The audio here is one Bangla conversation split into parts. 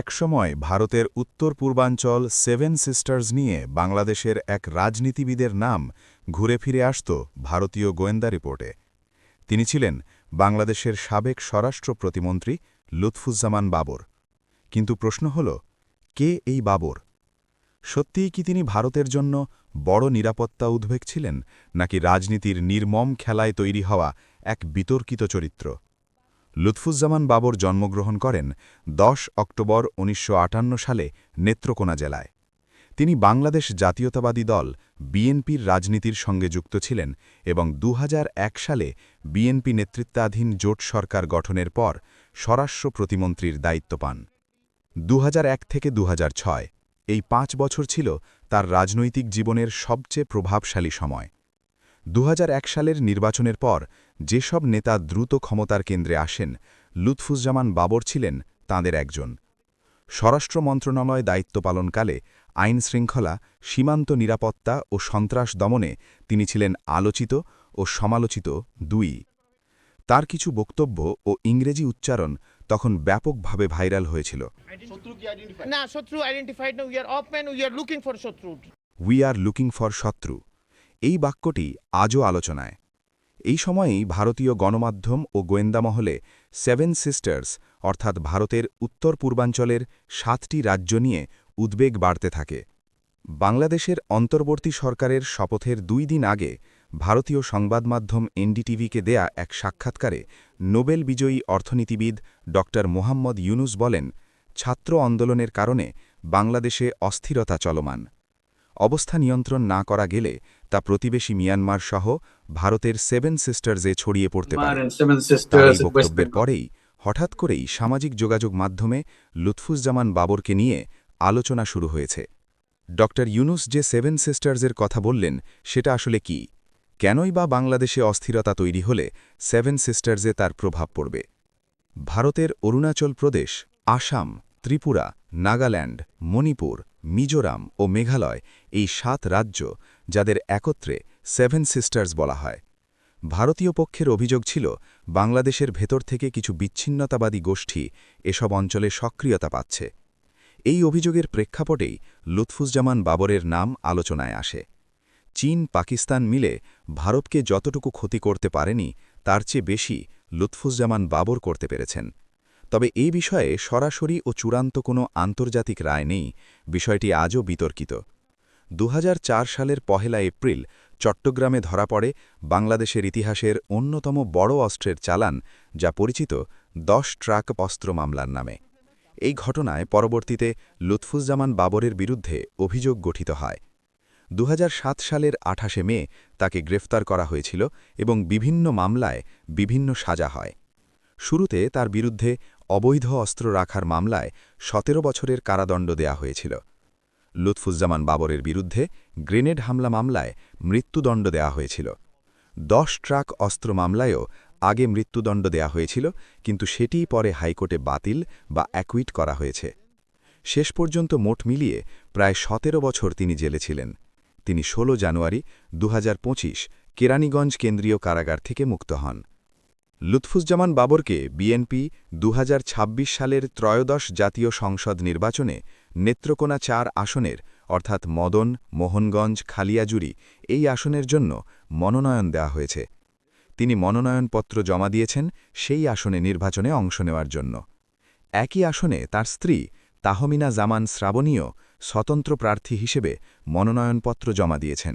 একসময় ভারতের উত্তর পূর্বাঞ্চল সেভেন সিস্টার্স নিয়ে বাংলাদেশের এক রাজনীতিবিদের নাম ঘুরে ফিরে আসত ভারতীয় গোয়েন্দা রিপোর্টে। তিনি ছিলেন বাংলাদেশের সাবেক স্বরাষ্ট্র প্রতিমন্ত্রী লুৎফুজ্জামান বাবর। কিন্তু প্রশ্ন হল, কে এই বাবর? সত্যিই কি তিনি ভারতের জন্য বড় নিরাপত্তা উদ্বেগ ছিলেন, নাকি রাজনীতির নির্মম খেলায় তৈরি হওয়া এক বিতর্কিত চরিত্র? লুৎফুজ্জামান বাবর জন্মগ্রহণ করেন ১০ অক্টোবর ১৯৫৮ সালে নেত্রকোনা জেলায়। তিনি বাংলাদেশ জাতীয়তাবাদী দল বিএনপির রাজনীতির সঙ্গে যুক্ত ছিলেন এবং দুহাজার এক সালে বিএনপি নেতৃত্বাধীন জোট সরকার গঠনের পর স্বরাষ্ট্র প্রতিমন্ত্রীর দায়িত্ব পান। দু হাজার এক থেকে দু হাজার ছয়, এই পাঁচ বছর ছিল তার রাজনৈতিক জীবনের সবচেয়ে প্রভাবশালী সময়। দু হাজার এক সালের নির্বাচনের পর যেসব নেতা দ্রুত ক্ষমতার কেন্দ্রে আসেন লুৎফুজ্জামান বাবর ছিলেন তাঁদের একজন। স্বরাষ্ট্র মন্ত্রণালয় দায়িত্ব পালনকালে আইন শৃঙ্খলা সীমান্ত নিরাপত্তা ও সন্ত্রাস দমনে তিনি ছিলেন আলোচিত ও সমালোচিত দুই। তার কিছু বক্তব্য ও ইংরেজি উচ্চারণ তখন ব্যাপকভাবে ভাইরাল হয়েছিল। উই আর লুকিং ফর শত্রু। এই বাক্যটি আজও আলোচনায়। এই সময়েই ভারতীয় গণমাধ্যম ও গোয়েন্দা মহলে সেভেন সিস্টার্স, অর্থাৎ ভারতের উত্তর পূর্বাঞ্চলের সাতটি রাজ্য নিয়ে উদ্বেগ বাড়তে থাকে। বাংলাদেশের অন্তর্বর্তী সরকারের শপথের দুই দিন আগে ভারতীয় সংবাদমাধ্যম এনডিটিভিকে দেয়া এক সাক্ষাৎকারে নোবেল বিজয়ী অর্থনীতিবিদ ড. মোহাম্মদ ইউনুস বলেন, ছাত্র আন্দোলনের কারণে বাংলাদেশে অস্থিরতা চলমান। অবস্থা নিয়ন্ত্রণ না করা গেলে তা প্রতিবেশী মিয়ানমার সহ ভারতের সেভেন সিস্টার্সে ছড়িয়ে পড়তে পারে। বক্তব্যের পরেই হঠাৎ করেই সামাজিক যোগাযোগ মাধ্যমে লুৎফুজ্জামান বাবরকে নিয়ে আলোচনা শুরু হয়েছে। ড ইউনুস যে সেভেন সিস্টার্সের কথা বললেন সেটা আসলে কি? কেনই বা বাংলাদেশে অস্থিরতা তৈরি হলে সেভেন সিস্টার্সে তার প্রভাব পড়বে? ভারতের অরুণাচল প্রদেশ আসাম ত্রিপুরা নাগাল্যান্ড মণিপুর মিজোরাম ও মেঘালয় এই সাত রাজ্য যাদের একত্রে সেভেন সিস্টার্স বলা হয়। ভারতীয় পক্ষের অভিযোগ ছিল, বাংলাদেশের ভেতর থেকে কিছু বিচ্ছিন্নতাবাদী গোষ্ঠী এসব অঞ্চলে সক্রিয়তা পাচ্ছে। এই অভিযোগের প্রেক্ষাপটেই লুৎফুজ্জামান বাবরের নাম আলোচনায় আসে। চীন, পাকিস্তান মিলে ভারতকে যতটুকু ক্ষতি করতে পারেনি, তার চেয়ে বেশি লুৎফুজ্জামান বাবর করতে পেরেছেন। তবে এই বিষয়ে সরাসরি ও চূড়ান্ত কোনো আন্তর্জাতিক রায় নেই, বিষয়টি আজও বিতর্কিত। দু হাজার চার সালের পহেলা এপ্রিল চট্টগ্রামে ধরা পড়ে বাংলাদেশের ইতিহাসের অন্যতম বড় অস্ত্রের চালান, যা পরিচিত দশ ট্রাক অস্ত্র মামলার নামে। এই ঘটনায় পরবর্তীতে লুৎফুজ্জামান বাবরের বিরুদ্ধে অভিযোগ গঠিত হয়। দু হাজার সাত সালের আঠাশে মে তাকে গ্রেফতার করা হয়েছিল এবং বিভিন্ন মামলায় বিভিন্ন সাজা হয়। শুরুতে তার বিরুদ্ধে অবৈধ অস্ত্র রাখার মামলায় সতেরো বছরের কারাদণ্ড দেয়া হয়েছিল। লুৎফুজ্জামান বাবরের বিরুদ্ধে গ্রেনেড হামলা মামলায় মৃত্যুদণ্ড দেয়া হয়েছিল। দশ ট্রাক অস্ত্র মামলায়ও আগে মৃত্যুদণ্ড দেয়া হয়েছিল, কিন্তু সেটিই পরে হাইকোর্টে বাতিল বা অ্যাকুইট করা হয়েছে। শেষ পর্যন্ত মোট মিলিয়ে প্রায় সতেরো বছর তিনি জেলে ছিলেন। তিনি ১৬ জানুয়ারি দু হাজার পঁচিশ কেরানীগঞ্জ কেন্দ্রীয় কারাগার থেকে মুক্ত হন। লুৎফুজ্জামান বাবরকে বিএনপি দু হাজার ছাব্বিশ সালের ত্রয়োদশ জাতীয় সংসদ নির্বাচনে নেত্রকোনা চার আসনের, অর্থাৎ মদন, মোহনগঞ্জ খালিয়াজুরি এই আসনের জন্য মনোনয়ন দেওয়া হয়েছে। তিনি মনোনয়নপত্র জমা দিয়েছেন সেই আসনে নির্বাচনে অংশ নেওয়ার জন্য। একই আসনে তার স্ত্রী তাহমিনা জামান শ্রাবণীয় স্বতন্ত্র প্রার্থী হিসেবে মনোনয়নপত্র জমা দিয়েছেন।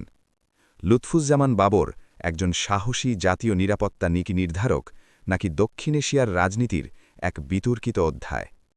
লুৎফুজ্জামান বাবর একজন সাহসী জাতীয় নিরাপত্তা নীতি নির্ধারক নাকি দক্ষিণ এশিয়ার রাজনীতির এক বিতর্কিত অধ্যায়।